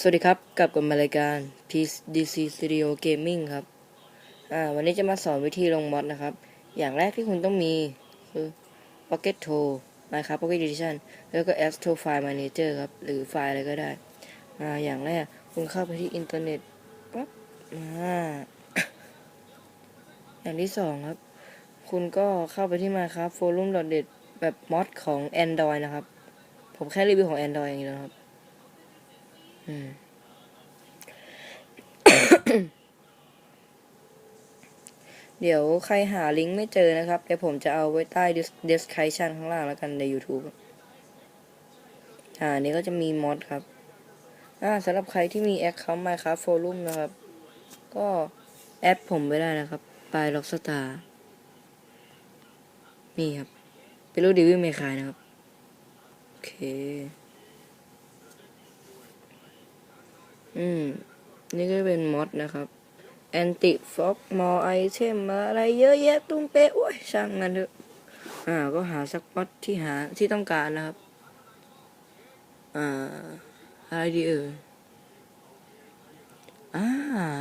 สวัสดีครับกลับกับมารายการ PC Studio Gaming ครับ อ่า วันนี้จะมาสอนวิธีลงมอดนะครับ อย่างแรกที่คุณต้องมีคือ Pocket t o Minecraft Pocket Edition แล้วก็ a s t o File Manager ครับ หรือไฟล์อะไรก็ได้ อ่า อย่างแรกคุณเข้าไปที่อินเทอร์เน็ตปั๊บ อ่า อย่างที่สองครับ คุณก็เข้าไปที่ Minecraft Forum.net แบบมอดของ Android นะครับ ผมแค่รีวิวของ Android อย่างนี้นะครับ เดี๋ยวใครหาลิงก์ไม่เจอนะครับ เดี๋ยวผมจะเอาไว้ใต้ description ข้างล่างแล้วกันใน YouTube อ่านี่ก็จะมีมอดครับ อ่าสำหรับใครที่มี Account Minecraft Forum นะครับ ก็แอดผมไว้ได้นะครับปลายล็อกสตาร์นี่ครับ เป็นรูดีวิวเมคายนะครับ โอเค อืม นี่ก็เป็นมอดนะครับแอนติฟอกมอไอเทมอะไรเยอะแยะตุ้มเป๊ะโอ้ยช่างกันเถอะอ่า ก็หาสักมอดที่หาที่ต้องการนะครับ อ่า อะไรดีเอ่ยอ่า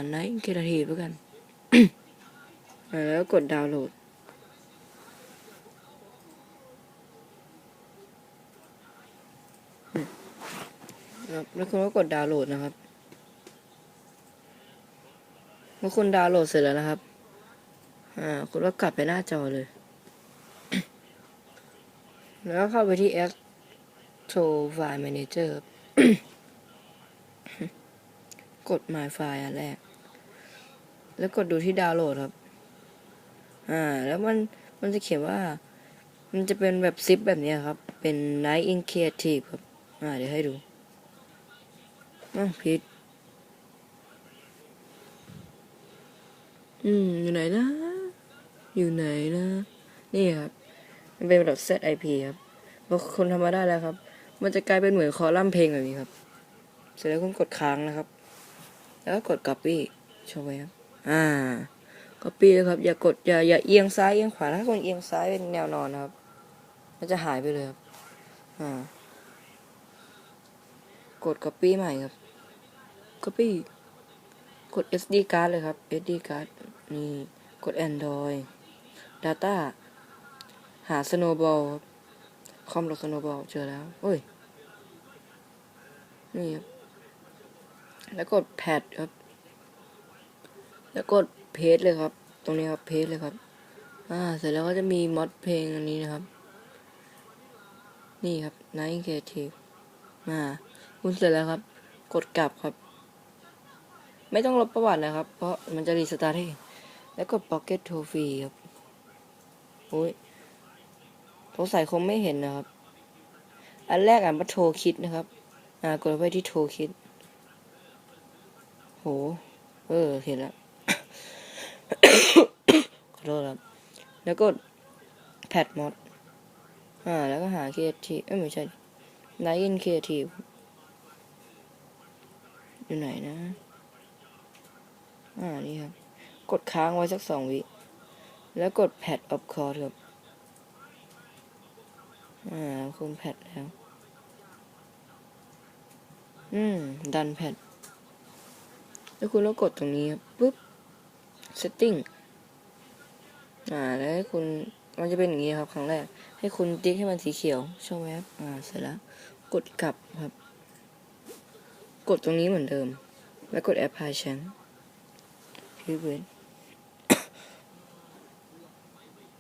ไนท์เครทีฟแล้วกัน แล้วกดดาวน์โหลดครับแล้วคุณก็กดดาวน์โหลดนะครับ เมื่อคุณดาวน์โหลดเสร็จแล้วนะครับ อ่า คุณก็กลับไปหน้าจอเลย แล้วเข้าไปที่ Astro File Manager ครับกด My File อันแรก แล้วกดดูที่ดาวน์โหลดครับ อ่า แล้วมัน มันจะเขียนว่า มันจะเป็นแบบซิปแบบนี้ครับ เป็น Night in Creative ครับ อ่า เดี๋ยวให้ดูอ้าวผิด อืม อยู่ไหนนะ อยู่ไหนนะ นี่ครับ มันเป็นแบบ set IP ครับพอคนทำมาได้แล้วครับ มันจะกลายเป็นเหมือนคอลัมน์เพลงแบบนี้ครับ เสร็จแล้วคุณกดค้างนะครับ แล้วก็กด copy โชว์ไว้ครับ อ่า copy เลยครับ อย่ากด อย่า อย่าเอียงซ้ายเอียงขวา ถ้าคนเอียงซ้ายเป็นแนวนอนนะครับ มันจะหายไปเลยครับ อ่า กด copy ใหม่ครับ copy กด SD card เลยครับ SD card นี่กด Android Data หา Snowball คอมหรือ Snowball เจอแล้วโอ้ย นี่ครับ แล้วกด Pad ครับ แล้วกด Paste เลยครับ ตรงนี้ครับ Paste เลยครับ อ่า เสร็จแล้วก็จะมีมอดเพลงอันนี้นะครับ นี่ครับ Night Creative อ่าคุณเสร็จแล้วครับ กดกลับครับ ไม่ต้องลบประวัตินะครับ เพราะมันจะรีสตาร์ทให้ แล้วกด Pocket t o f e ครับโอ้ยสงสัยคงไม่เห็นนะครับ อันแรกอ่านว่าโทรคิดนะครับ อ่ากดไปที่โทรคิด โห เออ เห็นแล้วขอโทษครับ แล้วกดแพดมอดอ่า แล้วก็หา Creative เอ้ยไม่ใช่ Night in Creative อยู่ไหนนะ อ่า นี่ครับ กดค้างไว้สักสองวิ แล้วกด Pad of Course ครับ อ่าคุณแพดแล้ว อืม ดันแพดแล้วคุณก็กดตรงนี้ครับปุ๊บ setting อ่า แล้วให้คุณมันจะเป็นอย่างนี้ครับ ครั้งแรก ให้คุณติ๊กให้มันสีเขียว ช่องแวบอ่า เสร็จแล้ว กดกลับครับ กดตรงนี้เหมือนเดิม แล้วกด apply change พี่เวน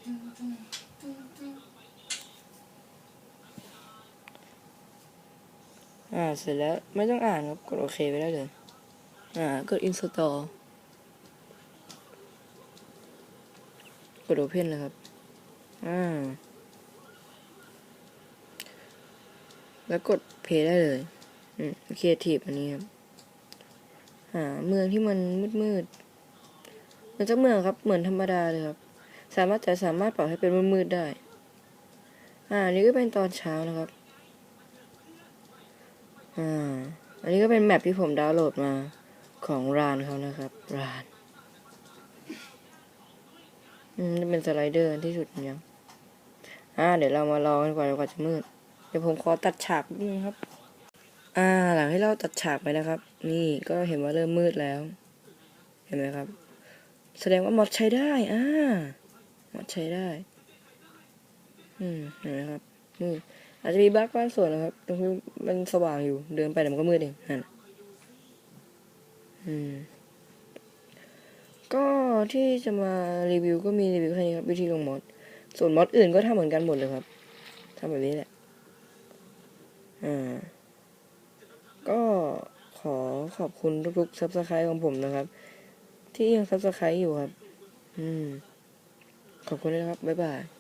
อ่า เสร็จแล้ว ไม่ต้องอ่านครับ กดโอเคไปได้เลย อ่า กด install กด open เลยครับ อ่า แล้วกด play ได้เลย อืม creative อันนี้ครับหาเมืองที่มันมืดมืดๆมันจะเมืองครับ เหมือนธรรมดาเลยครับ สามารถแต่สามารถปรับให้เป็นมืดๆได้ อ่าอันนี้ก็เป็นตอนเช้านะครับ อ่า อันนี้ก็เป็นแมปที่ผมดาวน์โหลดมาของรานเขานะครับราน อืมนี่เป็นสไลเดอร์ที่สุดยังอ่า เดี๋ยวเรามารอกันกว่าจนกว่าจะมืด เดี๋ยวผมขอตัดฉากนิดนึงครับ อ่า หลังให้เราตัดฉากไปนะครับ นี่ก็เห็นว่าเริ่มมืดแล้ว เห็นไหมครับ แสดงว่ามอดใช้ได้ อ่า ใช้ได้ อืมเห็นไหมครับมืดอาจจะมีบั๊กบ้างส่วนนะครับ ตรงที่มันสว่างอยู่ เดินไปแต่มันก็มืดเองนั่นอืม ก็ที่จะมารีวิวก็มีรีวิวแค่นี้ครับวิธีลงมอด ส่วนมอดอื่นก็ทำเหมือนกันหมดเลยครับทำแบบนี้แหละ อ่า ก็ขอขอบคุณทุกๆซับสไครต์ของผมนะครับ ที่ยังซับสไครต์อยู่ครับ อืม ขอบคุณด้วยนะครับ บ๊ายบาย